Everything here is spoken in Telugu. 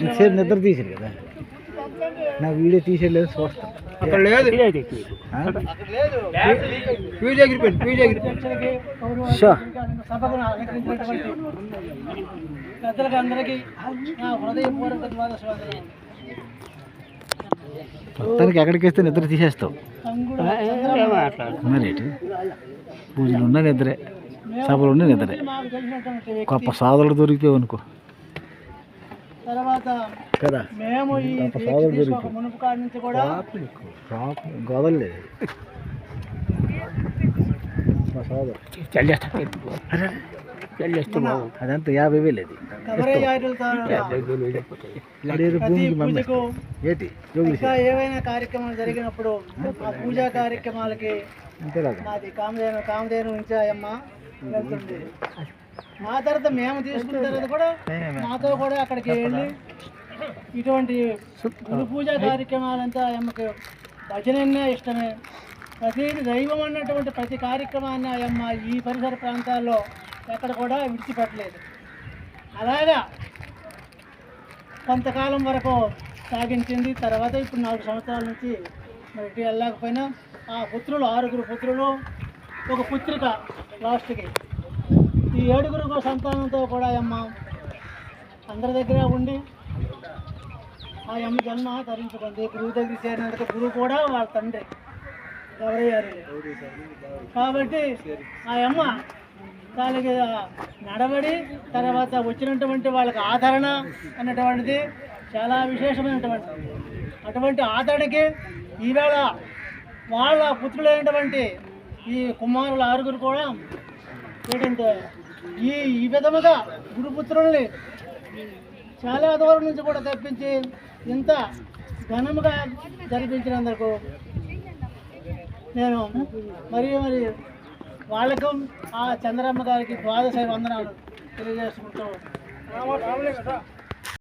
ఇంతసేపు నిద్ర తీసారు కదా. నా వీడియో తీసేయలేదు చూస్తాను అక్కడ లేదు? ఫ్యూజ్ ఫ్యూజ్ పెద్దలకు అందరికీ హృదయపూర్వక మొత్తానికి ఎక్కడికి వస్తే నిద్ర తీసేస్తావు? మరి? పూజలు ఉన్నా నిద్రే సభలు ఉన్నా నిద్రే. గొప్ప సాధులు దొరికిపోయావు అనుకో. తర్వాత కదా? మేము ఈ మునుపు కాడి నుంచి కూడా అదంతా యాభై వేలు అది. ఏవైనా కార్యక్రమాలు జరిగినప్పుడు ఆ? పూజా కార్యక్రమాలకి మాది కామధేను కామధేను నుంచి అమ్మ వెళ్తుంది మా తర్వాత మేము తీసుకున్న తర్వాత కూడా మాతో కూడా అక్కడికి వెళ్ళి ఇటువంటి గురు పూజా కార్యక్రమాలంతా అమ్మకి భజననే ఇష్టమే. ప్రతి దైవం అన్నటువంటి ప్రతి కార్యక్రమాన్ని అమ్మ ఈ పరిసర ప్రాంతాల్లో ఎక్కడ కూడా విడిచిపెట్టలేదు. అలాగా కొంతకాలం వరకు సాగించింది. తర్వాత ఇప్పుడు నాలుగు సంవత్సరాల నుంచి మరి ఇటు వెళ్ళకపోయినా ఆ పుత్రులు ఆరుగురు పుత్రులు ఒక పుత్రిక లాస్ట్కి. ఈ ఏడుగురు సంతానంతో కూడా అమ్మ అందరి దగ్గర ఉండి ఆ అమ్మ జన్మ ధరించుకుంది గురువు దగ్గర చేరినందుకు గురువు కూడా వాళ్ళ తండ్రి ఎవరయ్యారు కాబట్టి ఆ అమ్మ వాళ్ళకి నడబడి తర్వాత వచ్చినటువంటి వాళ్ళకి ఆదరణ అన్నటువంటిది చాలా విశేషమైనటువంటిది అటువంటి ఆదరణకి ఈవేళ వాళ్ళ పుత్రులైనటువంటి ఈ కుమారుల ఆరుగురు కూడా ఏంటంటే ఈ ఈ విధముగా గురుపుత్రుల్ని చాలా దూరం నుంచి కూడా తెప్పించి ఇంత ఘనముగా జరిపించినందుకు నేను మరి మరి వాళ్ళకు ఆ చంద్రమ్మ గారికి ద్వాదశ వందనాలు తెలియజేసుకుంటూ